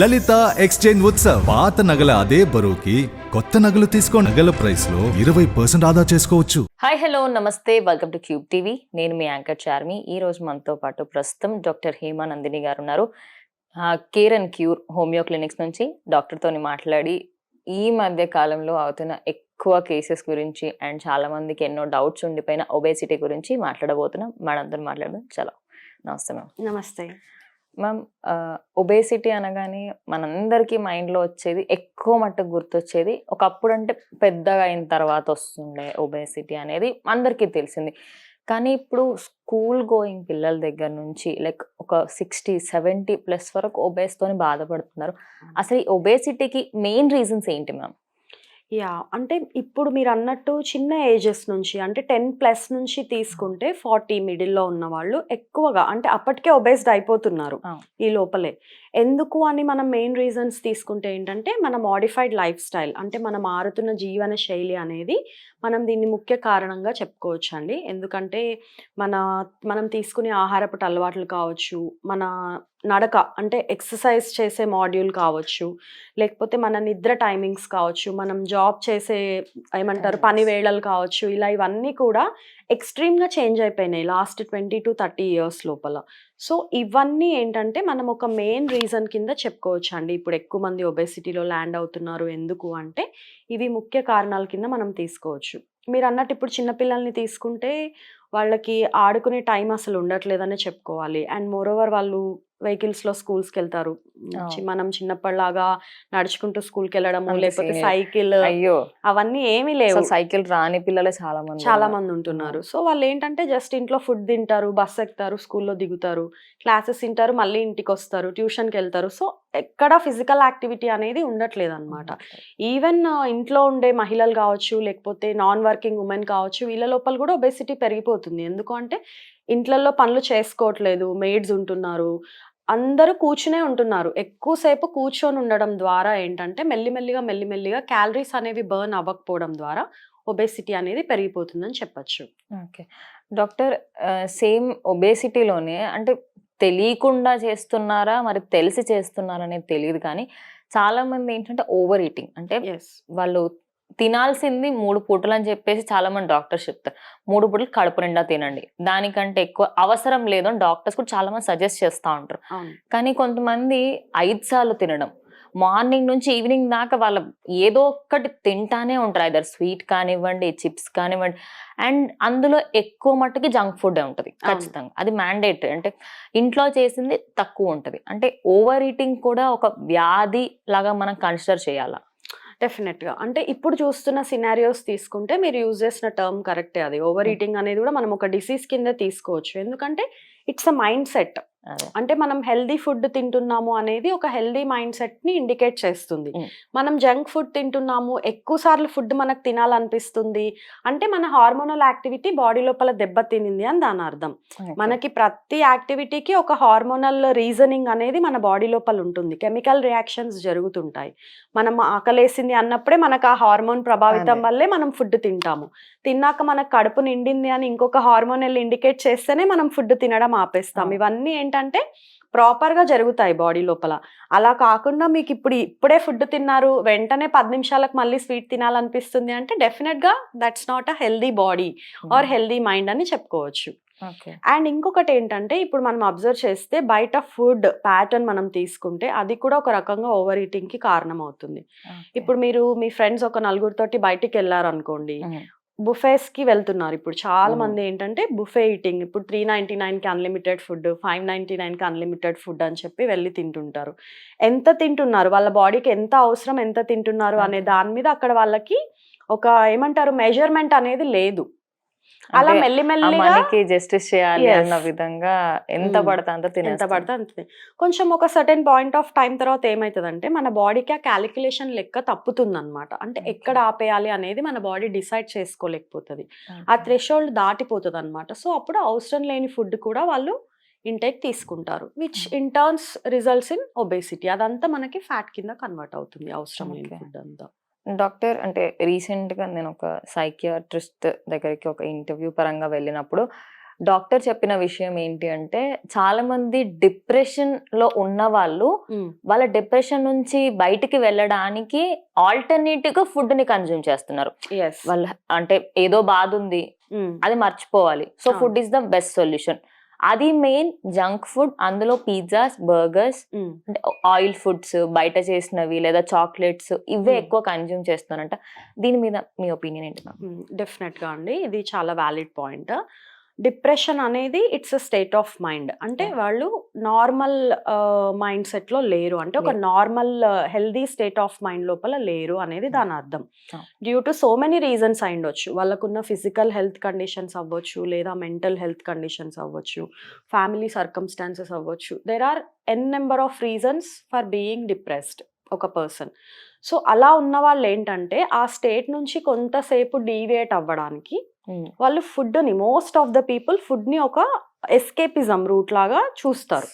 లలిత exchange Utsav. పాత నగల అదే బరువుకి కొత్త నగలు తీసుకో నగల ప్రైస్లో ఇరవై పర్సెంట్ ఆదా చేసుకోవచ్చు. హాయ్ హలో నమస్తే. వెల్కమ్ టు క్యూబ్ టీవీ నేను మీ యాంకర్ చార్మి. ఈ రోజు మనతో పాటు ప్రస్తుతం డాక్టర్ హేమా నందిని గారు ఉన్నారు care and cure homeo clinics నుంచి డాక్టర్ తోని మాట్లాడి ఈ మధ్య కాలంలో అవుతున్న ఎక్కువ కేసెస్ గురించి అండ్ చాలా మందికి ఎన్నో డౌట్స్ ఉండిపోయిన ఒబేసిటీ గురించి మాట్లాడబోతున్నాం. మనందరూ మాట్లాడదాం. చలో. నమస్తే మ్యామ్. నమస్తే. మ్యామ్ ఒబేసిటీ అనగానే మనందరికీ మైండ్లో వచ్చేది ఎక్కువ మట్టుకు గుర్తొచ్చేది ఒకప్పుడు అంటే పెద్దగా అయిన తర్వాత వస్తుండే ఒబేసిటీ అనేది అందరికీ తెలిసింది. కానీ ఇప్పుడు స్కూల్ గోయింగ్ పిల్లల దగ్గర నుంచి లైక్ ఒక సిక్స్టీ సెవెంటీ ప్లస్ వరకు ఒబేస్తోని బాధపడుతున్నారు. అసలు ఈ ఒబేసిటీకి మెయిన్ రీజన్స్ ఏంటి మ్యామ్? యా అంటే ఇప్పుడు మీరు అన్నట్టు చిన్న ఏజెస్ నుంచి అంటే టెన్ ప్లస్ నుంచి తీసుకుంటే ఫార్టీ మిడిల్లో ఉన్న వాళ్ళు ఎక్కువగా అంటే అప్పటికే ఒబేస్డ్ అయిపోతున్నారు. ఈ లోపలే ఎందుకు అని మనం మెయిన్ రీజన్స్ తీసుకుంటే ఏంటంటే మన మాడిఫైడ్ లైఫ్ స్టైల్ అంటే మన మారుతున్న జీవన శైలి అనేది మనం దీన్ని ముఖ్య కారణంగా చెప్పుకోవచ్చు అండి ఎందుకంటే మన మనం తీసుకునే ఆహారపు అలవాట్లు కావచ్చు మన నడక అంటే ఎక్సర్సైజ్ చేసే మాడ్యూల్ కావచ్చు లేకపోతే మన నిద్ర టైమింగ్స్ కావచ్చు మనం జాబ్ చేసే ఏమంటారు. పని వేళలు కావచ్చు ఇలా ఇవన్నీ కూడా ఎక్స్ట్రీమ్గా చేంజ్ అయిపోయినాయి last twenty to thirty years లోపల. సో ఇవన్నీ ఏంటంటే మనం ఒక మెయిన్ రీజన్ కింద చెప్పుకోవచ్చు అండి ఇప్పుడు ఎక్కువ మంది ఒబెసిటీలో ల్యాండ్ అవుతున్నారు ఎందుకు అంటే ఇవి ముఖ్య కారణాల కింద మనం తీసుకోవచ్చు. మీరు అన్నట్టు ఇప్పుడు చిన్నపిల్లల్ని తీసుకుంటే వాళ్ళకి ఆడుకునే టైం అసలు ఉండట్లేదనే చెప్పుకోవాలి. అండ్ మోరోవర్ వాళ్ళు వెహికల్స్లో స్కూల్స్కి వెళ్తారు అవును. చి- మనం చిన్నప్పటిలాగా నడుచుకుంటూ స్కూల్కి వెళ్ళడము అంత. లేకపోతే సైకిల్ అయ్యో! అవన్నీ ఏమీ లేవు. సైకిల్ రాని పిల్లలే చాలా మంది చాలా. మంది ఉంటున్నారు సో వాళ్ళు ఏంటంటే జస్ట్ ఇంట్లో ఫుడ్ తింటారు బస్ ఎక్కుతారు స్కూల్లో దిగుతారు క్లాసెస్ తింటారు మళ్ళీ ఇంటికి వస్తారు ట్యూషన్కి వెళ్తారు సో ఎక్కడ ఫిజికల్ యాక్టివిటీ అనేది ఉండట్లేదు. అనమాట ఈవెన్ ఇంట్లో ఉండే మహిళలు కావచ్చు లేకపోతే నాన్ వర్కింగ్ ఉమెన్ కావచ్చు వీళ్ళ లోపల కూడా ఒబెసిటీ పెరిగిపోతుంది. ఎందుకు అంటే ఇంట్లలో పనులు చేసుకోవట్లేదు మెయిడ్స్ ఉంటున్నారు అందరూ కూర్చునే ఉంటున్నారు. ఎక్కువసేపు కూర్చొని ఉండడం ద్వారా ఏంటంటే మెల్లిమెల్లిగా మెల్లిమెల్లిగా క్యాలరీస్ అనేవి బర్న్ అవ్వకపోవడం ద్వారా ఒబేసిటీ అనేది పెరిగిపోతుందని చెప్పొచ్చు. ఓకే. డాక్టర్ సేమ్ ఒబేసిటీలోనే అంటే తెలియకుండా చేస్తున్నారా మరి తెలిసి చేస్తున్నారా అనేది తెలియదు కానీ చాలా మంది ఏంటంటే ఓవర్ ఈటింగ్ అంటే వాళ్ళు తినాల్సింది మూడు పూటలు అని చెప్పేసి చాలా మంది డాక్టర్స్ చెప్తారు. మూడు పూటలు కడుపు నిండా తినండి. దానికంటే ఎక్కువ అవసరం లేదు అని డాక్టర్స్ కూడా చాలా మంది సజెస్ట్ చేస్తూ ఉంటారు. కానీ కొంతమంది ఐదు సార్లు తినడం. మార్నింగ్ నుంచి ఈవినింగ్ దాకా వాళ్ళ ఏదో ఒక్కటి తింటానే ఉంటారు. ఐదర్ స్వీట్ కానివ్వండి చిప్స్ కానివ్వండి. అండ్ అందులో ఎక్కువ మట్టుకి జంక్ ఫుడ్ ఉంటుంది ఖచ్చితంగా. అది మ్యాండేట్ అంటే ఇంట్లో చేసింది తక్కువ ఉంటుంది. అంటే ఓవర్ ఈటింగ్ కూడా ఒక వ్యాధి లాగా మనం కన్సిడర్ చేయాలా? డెఫినెట్గా అంటే ఇప్పుడు చూస్తున్న సినారియోస్ తీసుకుంటే మీరు యూజ్ చేసిన టర్మ్ కరెక్టే అది. ఓవర్ ఈటింగ్ అనేది కూడా మనం ఒక డిసీజ్ కింద తీసుకోవచ్చు. ఎందుకంటే ఇట్స్ అ మైండ్ సెట్ అంటే మనం హెల్దీ ఫుడ్ తింటున్నాము అనేది ఒక హెల్దీ మైండ్ సెట్ని ఇండికేట్ చేస్తుంది. మనం జంక్ ఫుడ్ తింటున్నాము ఎక్కువ సార్లు ఫుడ్ మనకు తినాలనిపిస్తుంది. అంటే మన హార్మోనల్ యాక్టివిటీ బాడీ లోపల దెబ్బతినింది అని దాని అర్థం. మనకి ప్రతి యాక్టివిటీకి ఒక హార్మోనల్ రీజనింగ్ అనేది మన బాడీ లోపల ఉంటుంది. కెమికల్ రియాక్షన్స్ జరుగుతుంటాయి. మనం ఆకలేసింది అన్నప్పుడే మనకు ఆ హార్మోన్ ప్రభావితం. వల్లే మనం ఫుడ్ తింటాము. తిన్నాక మనకు కడుపు నిండింది అని ఇంకొక హార్మోనల్ ఇండికేట్ చేస్తేనే మనం ఫుడ్ తినడం ఆపేస్తాం. ఇవన్నీ ఏంటంటే ప్రాపర్గా జరుగుతాయి బాడీ లోపల. అలా కాకుండా మీకు ఇప్పుడు ఇప్పుడే ఫుడ్ తిన్నారు వెంటనే పది నిమిషాలకు మళ్ళీ స్వీట్ తినాలనిపిస్తుంది అంటే డెఫినెట్గా that's not a healthy body or healthy mind అని చెప్పుకోవచ్చు. అండ్ ఇంకొకటి ఏంటంటే ఇప్పుడు మనం అబ్జర్వ్ చేస్తే బయట ఫుడ్ ప్యాటర్న్ మనం తీసుకుంటే అది కూడా ఒక రకంగా ఓవర్ ఈటింగ్కి కారణం అవుతుంది ఇప్పుడు మీరు మీ ఫ్రెండ్స్ ఒక నలుగురితోటి బయటికి వెళ్ళారు అనుకోండి బుఫేస్కి వెళ్తున్నారు ఇప్పుడు చాలా. మంది ఏంటంటే బుఫే ఈటింగ్ ఇప్పుడు త్రీ నైన్టీ నైన్కి అన్లిమిటెడ్ ఫుడ్ ఫైవ్ నైన్టీ నైన్కి అన్లిమిటెడ్ ఫుడ్ అని చెప్పి వెళ్ళి తింటుంటారు ఎంత తింటున్నారు వాళ్ళ బాడీకి ఎంత అవసరం ఎంత తింటున్నారు అనే. దాని మీద అక్కడ వాళ్ళకి ఒక ఏమంటారు మెజర్మెంట్ అనేది లేదు అలా మెల్లిమెల్లిగా మనకి జస్టిస్ చేయాలి. అన్న విధంగా ఎంత. పడితే అంత ఎంత. పడితే అంతే కొంచెం ఒక సర్టెన్ పాయింట్ ఆఫ్ టైం తర్వాత ఏమవుతుందంటే మన బాడీకి ఆ క్యాలిక్యులేషన్ లెక్క తప్పుతుంది అనమాట అంటే. ఎక్కడ ఆపేయాలి అనేది మన బాడీ డిసైడ్ చేసుకోలేకపోతుంది ఆ. థ్రెషోల్డ్ దాటిపోతుంది అనమాట సో అప్పుడు అవసరం లేని ఫుడ్ కూడా వాళ్ళు ఇంటేక్ తీసుకుంటారు which in turns results in obesity అదంతా మనకి ఫ్యాట్ కింద కన్వర్ట్ అవుతుంది అవసరం లేని. ఫుడ్ అంతా డాక్టర్ అంటే రీసెంట్గా నేను ఒక సైకియాట్రిస్ట్ దగ్గరికి ఒక ఇంటర్వ్యూ పరంగా వెళ్ళినప్పుడు డాక్టర్ చెప్పిన విషయం ఏంటి అంటే చాలా మంది డిప్రెషన్లో ఉన్న వాళ్ళు వాళ్ళ డిప్రెషన్ నుంచి బయటికి వెళ్ళడానికి ఆల్టర్నేటివ్గా ఫుడ్ని కన్జ్యూమ్ చేస్తున్నారు వాళ్ళ అంటే ఏదో బాధ ఉంది. అది మర్చిపోవాలి. So. Food is the best solution. అది మెయిన్ జంక్ ఫుడ్ అందులో పిజ్జాస్ బర్గర్స్ అంటే ఆయిల్ ఫుడ్స్ బయట చేసినవి లేదా చాక్లెట్స్ ఇవే. ఎక్కువ కన్జ్యూమ్ చేస్తున్నారంట. దీని మీద మీ ఒపీనియన్ ఏంటి మ్యామ్ డెఫినెట్గా అండి. ఇది చాలా వ్యాలిడ్ పాయింట్ డిప్రెషన్ అనేది it's a state of mind. అంటే. వాళ్ళు నార్మల్ మైండ్ సెట్లో లేరు. అంటే ఒక. Normal healthy state of mind లోపల లేరు అనేది దాని అర్థం. Due to so many reasons అయి ఉండొచ్చు. వాళ్ళకున్న ఫిజికల్ హెల్త్ కండిషన్స్ అవ్వచ్చు లేదా మెంటల్ హెల్త్ కండిషన్స్ అవ్వచ్చు ఫ్యామిలీ సర్కమ్స్టాన్సెస్ అవ్వచ్చు. There are N number of reasons for being depressed ఒక పర్సన్. సో అలా ఉన్న వాళ్ళు ఏంటంటే ఆ స్టేట్ నుంచి కొంతసేపు డీవియేట్ అవ్వడానికి వాళ్ళు ఫుడ్ని మోస్ట్ ఆఫ్ ద పీపుల్ ఫుడ్ని ఒక ఎస్కేపిజం రూట్ లాగా చూస్తారు.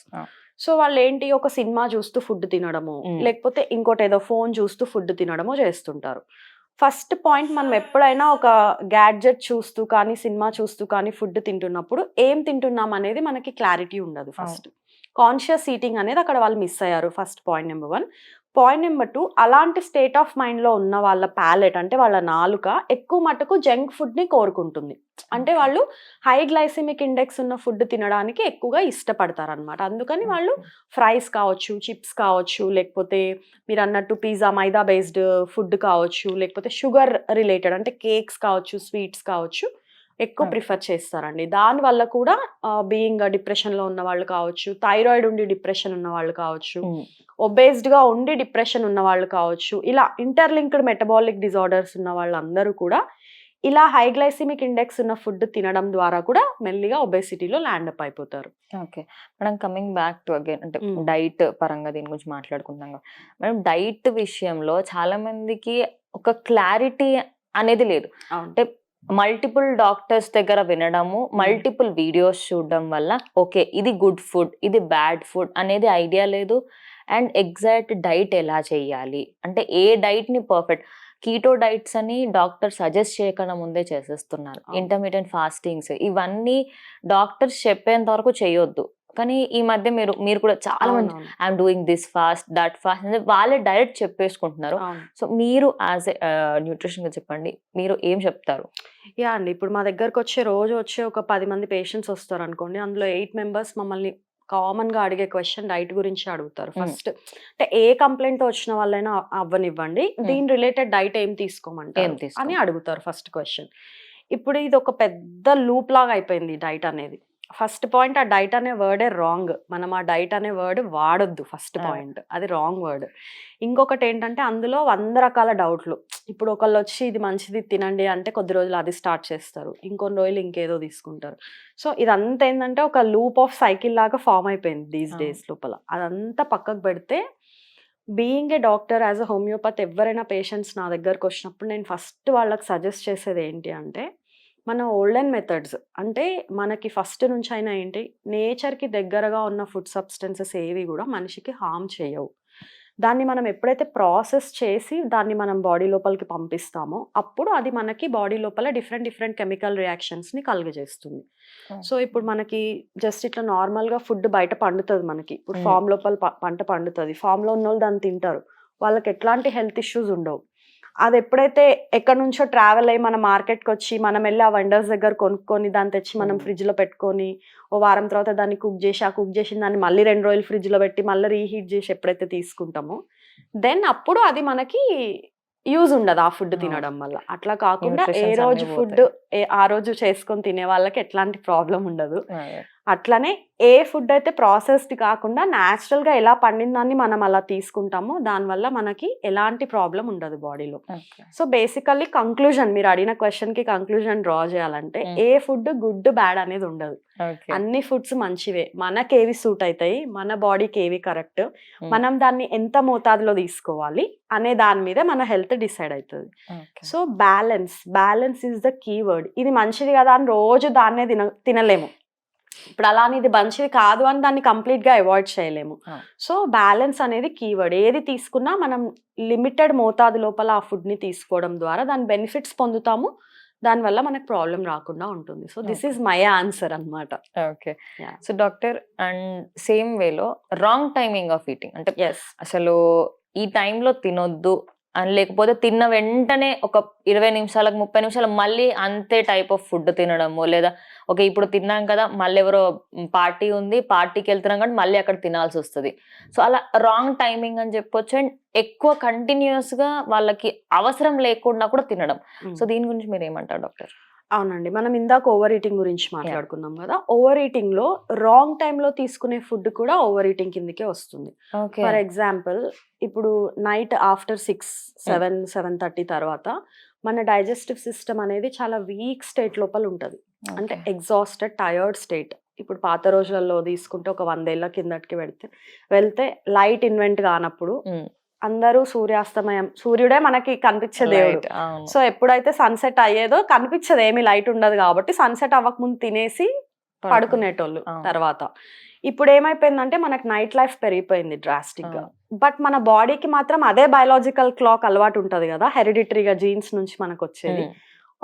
సో వాళ్ళు ఏంటి ఒక సినిమా చూస్తూ ఫుడ్ తినడము. లేకపోతే ఇంకోటి ఏదో ఫోన్ చూస్తూ ఫుడ్ తినడము చేస్తుంటారు. ఫస్ట్ పాయింట్ మనం ఎప్పుడైనా ఒక గ్యాడ్జెట్ చూస్తూ కానీ సినిమా చూస్తూ కానీ ఫుడ్ తింటున్నప్పుడు ఏం తింటున్నాం అనేది మనకి క్లారిటీ ఉండదు ఫస్ట్. కాన్షియస్ ఈటింగ్ అనేది అక్కడ వాళ్ళు మిస్ అయ్యారు first point number one. Point number two అలాంటి స్టేట్ ఆఫ్ మైండ్లో ఉన్న వాళ్ళ ప్యాలెట్ అంటే వాళ్ళ నాలుక ఎక్కువ మటుకు జంక్ ఫుడ్ని కోరుకుంటుంది. అంటే వాళ్ళు హై గ్లైసిమిక్ ఇండెక్స్ ఉన్న ఫుడ్ తినడానికి ఎక్కువగా ఇష్టపడతారు అనమాట అందుకని వాళ్ళు ఫ్రైస్ కావచ్చు చిప్స్ కావచ్చు లేకపోతే మీరు అన్నట్టు పిజ్జా మైదా బేస్డ్ ఫుడ్ కావచ్చు లేకపోతే షుగర్ రిలేటెడ్ అంటే కేక్స్ కావచ్చు స్వీట్స్ కావచ్చు ఎక్కువ. ప్రిఫర్ చేస్తారండి. దాని వల్ల కూడా బీయింగ్ డిప్రెషన్లో ఉన్న వాళ్ళు కావచ్చు థైరాయిడ్ ఉండి డిప్రెషన్ ఉన్న వాళ్ళు కావచ్చు ఒబేస్డ్గా ఉండి డిప్రెషన్ ఉన్న వాళ్ళు కావచ్చు ఇలా ఇంటర్లింక్డ్ మెటబాలిక్ డిజార్డర్స్ ఉన్న వాళ్ళందరూ కూడా ఇలా హై గ్లైసిమిక్ ఇండెక్స్ ఉన్న ఫుడ్ తినడం ద్వారా కూడా మెల్లిగా ఒబేసిటీలో ల్యాండ్ అప్ అయిపోతారు. Okay. Madam coming back to again అంటే. డైట్ పరంగా దీని గురించి మాట్లాడుకుంటాం కదా. మేడం డైట్ విషయంలో చాలా మందికి ఒక క్లారిటీ అనేది లేదు. అంటే మల్టిపుల్ డాక్టర్స్ దగ్గర వినడము మల్టిపుల్ వీడియోస్ చూడడం వల్ల ఓకే ఇది గుడ్ ఫుడ్ ఇది బ్యాడ్ ఫుడ్ అనేది ఐడియా లేదు. అండ్ ఎగ్జాక్ట్ డైట్ ఎలా చేయాలి? అంటే ఏ డైట్ని పర్ఫెక్ట్ కీటో డైట్స్ అని డాక్టర్ సజెస్ట్ చేయకుండా ముందే చేసేస్తున్నారు. ఇంటర్మీడియట్ ఫాస్టింగ్స్ ఇవన్నీ డాక్టర్స్ చెప్పేంత వరకు చేయొద్దు. కానీ ఈ మధ్య మీరు మీరు కూడా చాలా మంది. I'm doing this fast that fast అంటే వాళ్ళే డైరెక్ట్ చెప్పేసుకుంటున్నారు. సో మీరు యాజ్ ఎ న్యూట్రిషన్గా చెప్పండి మీరు ఏం చెప్తారు యా అండి ఇప్పుడు మా దగ్గరకు వచ్చే రోజు వచ్చే ఒక పది మంది పేషెంట్స్ వస్తారు అనుకోండి అందులో ఎయిట్ మెంబర్స్ మమ్మల్ని కామన్గా అడిగే క్వశ్చన్ డైట్ గురించి అడుగుతారు. ఫస్ట్ అంటే ఏ కంప్లైంట్ వచ్చిన వాళ్ళైనా అవ్వనివ్వండి దీని రిలేటెడ్ డైట్ ఏం తీసుకోమంటారు ఏం తీసుకో అని అడుగుతారు ఫస్ట్ క్వశ్చన్ ఇప్పుడు ఇది ఒక పెద్ద లూప్ లాగా అయిపోయింది డైట్ అనేది ఫస్ట్ పాయింట్ ఆ డైట్ అనే వర్డే రాంగ్. మనం ఆ డైట్ అనే వర్డ్ వాడొద్దు ఫస్ట్. పాయింట్. అది రాంగ్ వర్డ్. ఇంకొకటి ఏంటంటే అందులో వంద రకాల డౌట్లు. ఇప్పుడు ఒకళ్ళు వచ్చి ఇది మంచిది తినండి అంటే కొద్ది రోజులు అది స్టార్ట్ చేస్తారు. ఇంకొన్ని రోజులు ఇంకేదో తీసుకుంటారు. సో ఇదంతా ఏంటంటే ఒక లూప్ ఆఫ్ సైకిల్ లాగా ఫామ్ అయిపోయింది దీస్. డేస్ లోపల. అదంతా పక్కకు పెడితే being a doctor as a homeopathy ఎవరైనా పేషెంట్స్ నా దగ్గరకు వచ్చినప్పుడు నేను ఫస్ట్ వాళ్ళకి సజెస్ట్ చేసేది ఏంటి అంటే మన ఓల్డెన్ మెథడ్స్. అంటే మనకి ఫస్ట్ నుంచి అయినా ఏంటి నేచర్కి దగ్గరగా ఉన్న ఫుడ్ సబ్స్టెన్సెస్ ఏవి కూడా మనిషికి హామ్ చేయవు. దాన్ని మనం ఎప్పుడైతే ప్రాసెస్ చేసి దాన్ని మనం బాడీ లోపలికి పంపిస్తామో అప్పుడు అది మనకి బాడీ లోపల డిఫరెంట్ డిఫరెంట్ కెమికల్ రియాక్షన్స్ని కలుగజేస్తుంది. సో ఇప్పుడు మనకి జస్ట్ ఇట్లా నార్మల్గా ఫుడ్ బయట పండుతుంది మనకి. ఇప్పుడు. ఫామ్ లోపల పంట పండుతుంది. ఫామ్లో ఉన్న వాళ్ళు దాన్ని తింటారు. వాళ్ళకి ఎట్లాంటి హెల్త్ ఇష్యూస్ ఉండవు. అది ఎప్పుడైతే ఎక్కడి నుంచో ట్రావెల్ అయ్యి మన మార్కెట్కి వచ్చి మనం వెళ్ళి ఆ వెండర్స్ దగ్గర కొనుక్కొని దాన్ని తెచ్చి మనం Hmm. ఫ్రిడ్జ్లో పెట్టుకొని ఓ వారం తర్వాత దాన్ని కుక్ చేసి ఆ కుక్ చేసిన దాన్ని మళ్ళీ రెండు రోజులు ఫ్రిడ్జ్లో పెట్టి మళ్ళీ రీహీట్ చేసి ఎప్పుడైతే తీసుకుంటామో దెన్ అప్పుడు అది మనకి యూజ్ ఉండదు ఆ ఫుడ్. తినడం వల్ల అట్లా కాకుండా ఏ రోజు ఫుడ్ ఆ రోజు చేసుకొని తినే వాళ్ళకి ఎట్లాంటి ప్రాబ్లం ఉండదు. అట్లనే ఏ ఫుడ్ అయితే ప్రాసెస్డ్ కాకుండా natural గా ఎలా పండిందాన్ని మనం అలా తీసుకుంటామో దానివల్ల మనకి ఎలాంటి ప్రాబ్లం ఉండదు బాడీలో. సో బేసికల్లీ కంక్లూజన్ మీరు అడిగిన క్వశ్చన్కి కంక్లూజన్ డ్రా చేయాలంటే. ఏ ఫుడ్ గుడ్ బ్యాడ్ అనేది ఉండదు. అన్ని ఫుడ్స్ మంచివే మనకేవి సూట్ అవుతాయి మన బాడీకి ఏవి కరెక్ట్. మనం దాన్ని ఎంత మోతాదులో తీసుకోవాలి అనే దాని మీద మన హెల్త్ డిసైడ్ అవుతుంది. So balance balance is the keyword ఇది మంచిది కదా అని రోజు దాన్నే తిన తినలేము ఇప్పుడు అలా అని ఇది మంచిది కాదు అని దాన్ని complete గా అవాయిడ్ చేయలేము. సో బ్యాలెన్స్ అనేది కీవర్డ్. ఏది తీసుకున్నా మనం లిమిటెడ్ మోతాదు లోపల ఆ food ని తీసుకోవడం ద్వారా దాని బెనిఫిట్స్ పొందుతాము. దానివల్ల మనకు ప్రాబ్లం రాకుండా ఉంటుంది. So this is my answer అన్నమాట. Okay. So doctor and same వేలో రాంగ్ టైమింగ్ ఆఫ్ ఈటింగ్. అంటే ఎస్ అసలు ఈ టైంలో తినొద్దు అని లేకపోతే తిన్న వెంటనే ఒక ఇరవై నిమిషాలకు ముప్పై నిమిషాలు మళ్ళీ అంతే టైప్ ఆఫ్ ఫుడ్ తినడము. లేదా ఓకే ఇప్పుడు తిన్నాం కదా మళ్ళీ ఎవరో పార్టీ ఉంది పార్టీకి వెళ్తున్నాం కానీ మళ్ళీ అక్కడ తినాల్సి వస్తుంది. సో అలా రాంగ్ టైమింగ్ అని చెప్పొచ్చు. అండ్ ఎక్కువ కంటిన్యూస్గా వాళ్ళకి అవసరం లేకుండా కూడా తినడం. సో దీని గురించి మీరు ఏమంటారు డాక్టర్? అవునండి. మనం ఇందాక ఓవర్ ఈటింగ్ గురించి మాట్లాడుకున్నాం కదా! ఓవర్ ఈటింగ్లో రాంగ్ టైంలో తీసుకునే ఫుడ్ కూడా ఓవర్ ఈటింగ్ కిందకే వస్తుంది. ఫర్ ఎగ్జాంపుల్ ఇప్పుడు night after six seven seven thirty తర్వాత మన డైజెస్టివ్ సిస్టమ్ అనేది చాలా వీక్ స్టేట్ లోపల ఉంటుంది. అంటే ఎగ్జాస్టెడ్ టయర్డ్ స్టేట్ ఇప్పుడు పాత రోజులలో తీసుకుంటే ఒక వందేళ్ళ కిందటికి వెళ్తే వెళ్తే లైట్ ఇన్వెంట్ కానప్పుడు. అందరూ సూర్యాస్తమయం. సూర్యుడే మనకి కనిపించే దేవుడు. సో ఎప్పుడైతే సన్సెట్ అయ్యేదో కనిపించదు ఏమి లైట్ ఉండదు కాబట్టి సన్సెట్ అవ్వక ముందు తినేసి పడుకునేటోళ్ళు. తర్వాత. ఇప్పుడు ఏమైపోయిందంటే మనకు నైట్ లైఫ్ పెరిగిపోయింది డ్రాస్టిక్గా. బట్ మన బాడీకి మాత్రం అదే బయాలజికల్ క్లాక్ అలవాటు ఉంటది కదా హెరిడిటరీగా జీన్స్ నుంచి మనకు వచ్చేది.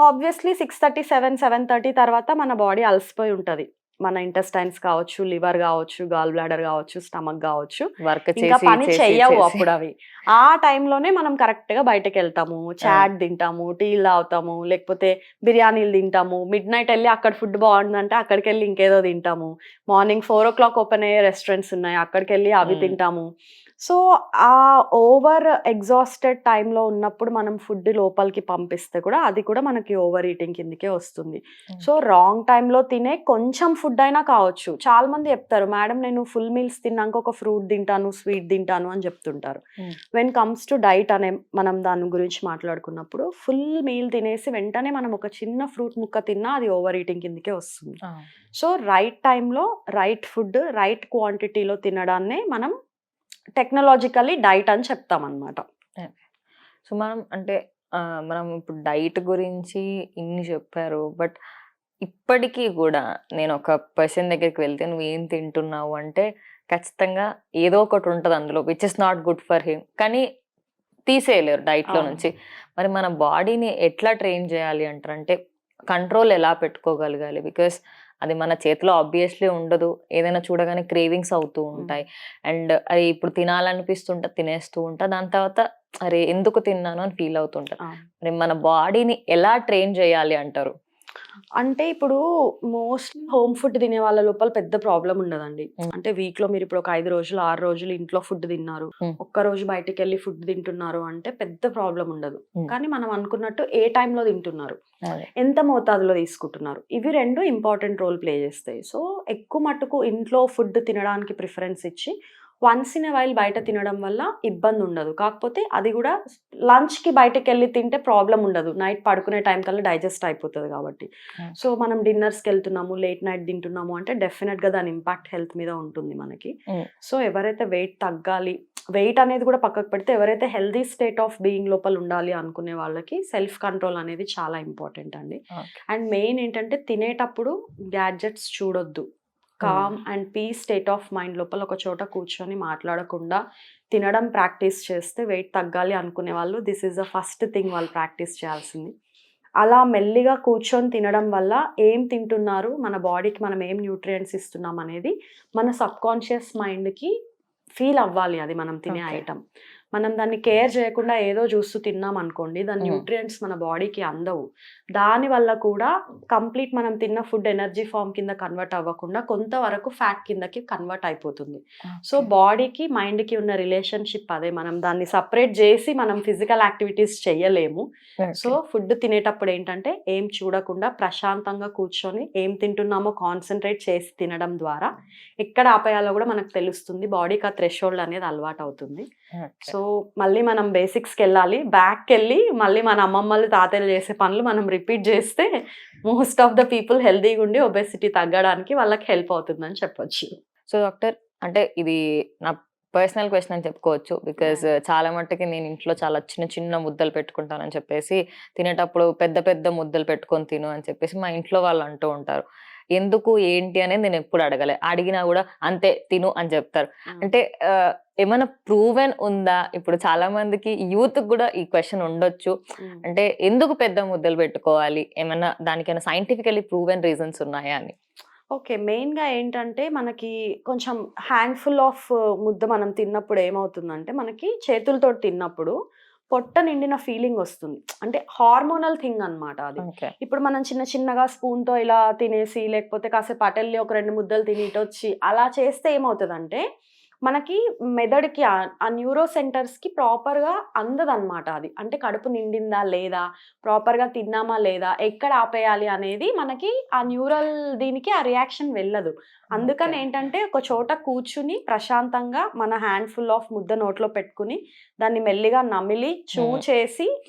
Obviously six thirty seven seven thirty తర్వాత మన బాడీ అలసిపోయి ఉంటది. మన ఇంటెస్టైన్స్ కావచ్చు లివర్ కావచ్చు గాల్ బ్లాడర్ కావచ్చు స్టమక్ కావచ్చు. వర్క్ ఇంకా పని చెయ్యవు. అప్పుడు అవి. ఆ టైంలోనే మనం కరెక్ట్గా బయటకు వెళ్తాము చాట్ తింటాము టీలు తాగుతాము లేకపోతే బిర్యానీలు తింటాము. మిడ్ నైట్ వెళ్ళి అక్కడ ఫుడ్ బాగుందంటే అక్కడికి వెళ్ళి ఇంకేదో తింటాము. Morning four o'clock open అయ్యే రెస్టారెంట్స్ ఉన్నాయి. అక్కడికి వెళ్ళి అవి. తింటాము. సో ఆ ఓవర్ ఎగ్జాస్టెడ్ టైంలో ఉన్నప్పుడు మనం ఫుడ్ లోపలికి పంపిస్తే కూడా అది కూడా మనకి ఓవర్ ఈటింగ్ కిందకే వస్తుంది. సో రాంగ్ టైంలో తినే కొంచెం ఫుడ్ అయినా కావచ్చు చాలా మంది చెప్తారు మేడం నేను ఫుల్ మీల్స్ తిన్నాక ఒక ఫ్రూట్ తింటాను స్వీట్ తింటాను అని చెప్తుంటారు. వెన్ కమ్స్ టు డైట్ అనే మనం దాని గురించి మాట్లాడుకున్నప్పుడు ఫుల్ మీల్ తినేసి వెంటనే మనం ఒక చిన్న ఫ్రూట్ ముక్క తిన్నా అది ఓవర్ ఈటింగ్ కిందకే వస్తుంది. సో రైట్ టైంలో రైట్ ఫుడ్ రైట్ క్వాంటిటీలో తినడాన్నే మనం టెక్నాలజికల్లీ డైట్ అని చెప్తాం అనమాట సో మనం అంటే మనం ఇప్పుడు డైట్ గురించి ఇన్ని చెప్పారు బట్ ఇప్పటికీ కూడా నేను ఒక పర్సన్ దగ్గరికి వెళ్తే నువ్వు ఏం తింటున్నావు అంటే ఖచ్చితంగా ఏదో ఒకటి ఉంటుంది అందులో which is not good for him కానీ తీసేయలేరు diet లో అవును. నుంచి. మరి మన బాడీని ఎట్లా ట్రైన్ చేయాలి అంటారు అంటే కంట్రోల్ ఎలా పెట్టుకోగలగాలి? బికాస్ అది మన చేతిలో ఆబ్వియస్లీ ఉండదు. ఏదైనా చూడగానే క్రేవింగ్స్ అవుతూ ఉంటాయి. అండ్ అది ఇప్పుడు తినాలనిపిస్తుంటా తినేస్తూ ఉంటా. దాని తర్వాత అరే ఎందుకు తిన్నాను అని ఫీల్ అవుతుంటా మరి మన బాడీని ఎలా ట్రైన్ చేయాలి అంటారు? అంటే ఇప్పుడు మోస్ట్లీ హోమ్ ఫుడ్ తినే వాళ్ళ లోపల పెద్ద ప్రాబ్లం ఉండదండి. అంటే వీక్లో మీరు ఇప్పుడు ఒక ఐదు రోజులు ఆరు రోజులు ఇంట్లో ఫుడ్ తిన్నారు. ఒక్క రోజు బయటికి వెళ్ళి ఫుడ్ తింటున్నారు అంటే పెద్ద ప్రాబ్లం ఉండదు. కానీ మనం అనుకున్నట్టు ఏ టైంలో తింటున్నారు? ఎంత మోతాదులో తీసుకుంటున్నారు? ఇవి రెండు ఇంపార్టెంట్ రోల్ ప్లే చేస్తాయి. సో ఎక్కువ మట్టుకు ఇంట్లో ఫుడ్ తినడానికి ప్రిఫరెన్స్ ఇచ్చి వన్స్ ఇన్ వైల్ బయట తినడం వల్ల ఇబ్బంది ఉండదు కాకపోతే అది కూడా లంచ్కి బయటకు వెళ్ళి తింటే ప్రాబ్లం ఉండదు నైట్ పడుకునే టైం కల్లా డైజెస్ట్ అయిపోతుంది కాబట్టి. సో మనం డిన్నర్స్కి వెళ్తున్నాము లేట్ నైట్ తింటున్నాము అంటే డెఫినెట్గా దాని ఇంపాక్ట్ హెల్త్ మీద ఉంటుంది మనకి Hmm. సో ఎవరైతే వెయిట్ తగ్గాలి వెయిట్ అనేది కూడా పక్కకు పెడితే ఎవరైతే హెల్దీ స్టేట్ ఆఫ్ బీయింగ్ లోపల ఉండాలి అనుకునే వాళ్ళకి సెల్ఫ్ కంట్రోల్ అనేది చాలా ఇంపార్టెంట్ అండి. అండ్ మెయిన్ ఏంటంటే తినేటప్పుడు గ్యాడ్జెట్స్ చూడొద్దు calm and peace state of mind లోపల ఒక చోట కూర్చొని మాట్లాడకుండా తినడం ప్రాక్టీస్ చేస్తే వెయిట్ తగ్గాలి అనుకునే వాళ్ళు this is the first thing వాళ్ళు ప్రాక్టీస్ చేయాల్సింది. అలా మెల్లిగా కూర్చొని తినడం వల్ల ఏం తింటున్నారు మన బాడీకి మనం ఏం న్యూట్రియంట్స్ ఇస్తున్నాం అనేది మన సబ్ కాన్షియస్ మైండ్కి ఫీల్ అవ్వాలి అది మనం తినే. ఐటమ్ మనం దాన్ని కేర్ చేయకుండా ఏదో చూస్తూ తిన్నాం అనుకోండి దాని. న్యూట్రియంట్స్ మన బాడీకి అందవు. దాని వల్ల కూడా కంప్లీట్ మనం తిన్న ఫుడ్ ఎనర్జీ ఫామ్ కింద కన్వర్ట్ అవ్వకుండా కొంతవరకు ఫ్యాట్ కిందకి కన్వర్ట్ అయిపోతుంది. సో బాడీకి మైండ్కి ఉన్న రిలేషన్షిప్ అదే మనం దాన్ని సపరేట్ చేసి మనం ఫిజికల్ యాక్టివిటీస్ చేయలేము. సో ఫుడ్ తినేటప్పుడు ఏంటంటే ఏం చూడకుండా ప్రశాంతంగా కూర్చొని ఏం తింటున్నామో కాన్సన్ట్రేట్ చేసి తినడం ద్వారా ఎక్కడ ఆపేయాలో కూడా మనకు తెలుస్తుంది బాడీకి ఆ థ్రెషోల్డ్ అనేది అలవాటు అవుతుంది సో మళ్ళీ మనం బేసిక్స్కి వెళ్ళాలి బ్యాక్కి వెళ్ళి మళ్ళీ మన అమ్మమ్మలు తాతయ్యలు చేసే పనులు మనం రిపీట్ చేస్తే మోస్ట్ ఆఫ్ ద పీపుల్ హెల్దీగా ఉండి ఒబెసిటీ తగ్గడానికి వాళ్ళకి హెల్ప్ అవుతుందని చెప్పొచ్చు. సో డాక్టర్ అంటే ఇది నా పర్సనల్ క్వశ్చన్ అని చెప్పుకోవచ్చు. బికాజ్ చాలా మట్టుకి నేను ఇంట్లో చాలా చిన్న చిన్న ముద్దలు పెట్టుకుంటానని చెప్పేసి తినేటప్పుడు పెద్ద పెద్ద ముద్దలు పెట్టుకొని తిను అని చెప్పేసి మా ఇంట్లో వాళ్ళు అంటూ ఉంటారు. ఎందుకు ఏంటి అనేది నేను ఎప్పుడు అడగలే. అడిగినా కూడా అంతే తిను అని చెప్తారు. అంటే ఏమైనా ప్రూవెన్ ఉందా? ఇప్పుడు చాలా మందికి యూత్ కూడా ఈ క్వశ్చన్ ఉండొచ్చు. అంటే ఎందుకు పెద్ద ముద్దలు పెట్టుకోవాలి? ఏమైనా దానికైనా సైంటిఫికలీ ప్రూవెన్ రీజన్స్ ఉన్నాయా అని? ఓకే మెయిన్గా ఏంటంటే మనకి కొంచెం హ్యాండ్ఫుల్ ఆఫ్ ముద్ద మనం తిన్నప్పుడు ఏమవుతుందంటే మనకి చేతులతో తిన్నప్పుడు పొట్ట నిండిన ఫీలింగ్ వస్తుంది. అంటే హార్మోనల్ థింగ్ అన్నమాట అది. ఇప్పుడు మనం చిన్న చిన్నగా స్పూన్తో ఇలా తినేసి లేకపోతే కాసేపు అటెల్లి ఒక రెండు ముద్దలు తిని ఇటు వచ్చి అలా చేస్తే ఏమవుతుందంటే మనకి మెదడుకి ఆ- న్యూరో సెంటర్స్కి ప్రాపర్గా అందదన్నమాట అది. అంటే కడుపు నిండిందా లేదా ప్రాపర్గా తిన్నామా లేదా ఎక్కడ ఆపేయాలి అనేది మనకి ఆ న్యూరల్ దీనికి ఆ రియాక్షన్ వెళ్ళదు. అందుకని. ఏంటంటే ఒక చోట కూర్చుని ప్రశాంతంగా మన హ్యాండ్ఫుల్ ఆఫ్ ముద్ద నోట్లో పెట్టుకుని దాన్ని మెల్లిగా నమిలి చూ. చేసి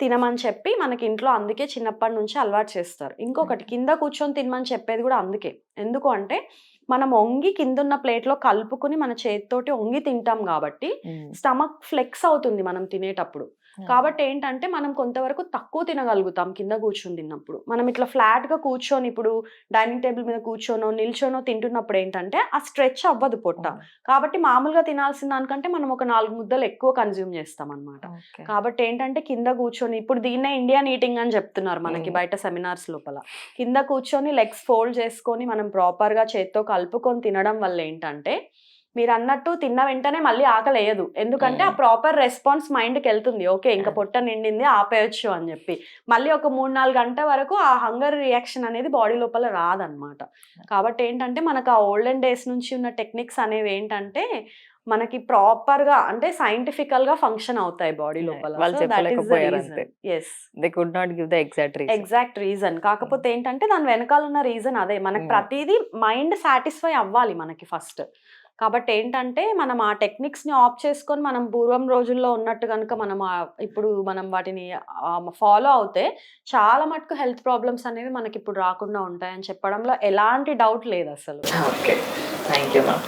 తినమని చెప్పి మనకి ఇంట్లో అందుకే చిన్నప్పటి నుంచి అలవాటు చేస్తారు. ఇంకొకటి కింద కూర్చొని తినమని చెప్పేది కూడా అందుకే. ఎందుకు అంటే మనం వంగి కింద ఉన్న ప్లేట్లో కలుపుకుని మన చేతితోటి వంగి తింటాం కాబట్టి స్టమక్ ఫ్లెక్స్ అవుతుంది మనం తినేటప్పుడు. కాబట్టి ఏంటంటే మనం కొంతవరకు తక్కువ తినగలుగుతాం కింద కూర్చొని తిన్నప్పుడు. మనం ఇట్లా ఫ్లాట్గా కూర్చొని ఇప్పుడు డైనింగ్ టేబుల్ మీద కూర్చోనో నిల్చోనో తింటున్నప్పుడు ఏంటంటే ఆ స్ట్రెచ్ అవ్వదు పొట్ట. కాబట్టి మామూలుగా తినాల్సిన దానికంటే మనం ఒక నాలుగు ముద్దలు ఎక్కువ కన్జ్యూమ్ చేస్తాం అనమాట కాబట్టి ఏంటంటే కింద కూర్చొని ఇప్పుడు దీన్నే ఇండియన్ ఈటింగ్ అని చెప్తున్నారు మనకి. బయట సెమినార్స్ లోపల. కింద కూర్చొని లెగ్స్ ఫోల్డ్ చేసుకొని మనం ప్రాపర్గా చేత్తో కలుపుకొని తినడం వల్ల ఏంటంటే మీరు అన్నట్టు తిన్న వెంటనే మళ్ళీ ఆకలి వేయదు ఎందుకంటే ఆ. ప్రాపర్ రెస్పాన్స్ మైండ్కి వెళ్తుంది. ఓకే ఇంకా. పొట్ట నిండింది ఆపేయచ్చు అని చెప్పి. మళ్ళీ ఒక మూడు నాలుగు గంట వరకు ఆ హంగర్ రియాక్షన్ అనేది బాడీ లోపల రాదనమాట కాబట్టి ఏంటంటే మనకు ఆ ఓల్డెన్ డేస్ నుంచి ఉన్న టెక్నిక్స్ అనేవి ఏంటంటే మనకి ప్రాపర్గా అంటే సైంటిఫికల్గా ఫంక్షన్ అవుతాయి బాడీ లోపల. వాళ్ళు చెప్పలేకపోయారు అంతే. Yes they could not give the exact reason exact reason కాకపోతే ఏంటంటే దాని వెనకాల ఉన్న రీజన్ అదే. మనకి. ప్రతిదీ మైండ్ సాటిస్ఫై అవ్వాలి మనకి ఫస్ట్ కాబట్టి ఏంటంటే మనం ఆ టెక్నిక్స్ని ఆఫ్ చేసుకొని మనం పూర్వం రోజుల్లో ఉన్నట్టు కనుక మనం ఇప్పుడు మనం వాటిని ఫాలో అవుతే చాలా మటుకు హెల్త్ ప్రాబ్లమ్స్ అనేవి మనకి ఇప్పుడు రాకుండా ఉంటాయని చెప్పడంలో ఎలాంటి డౌట్ లేదు అసలు. ఓకే. Thank you ma'am.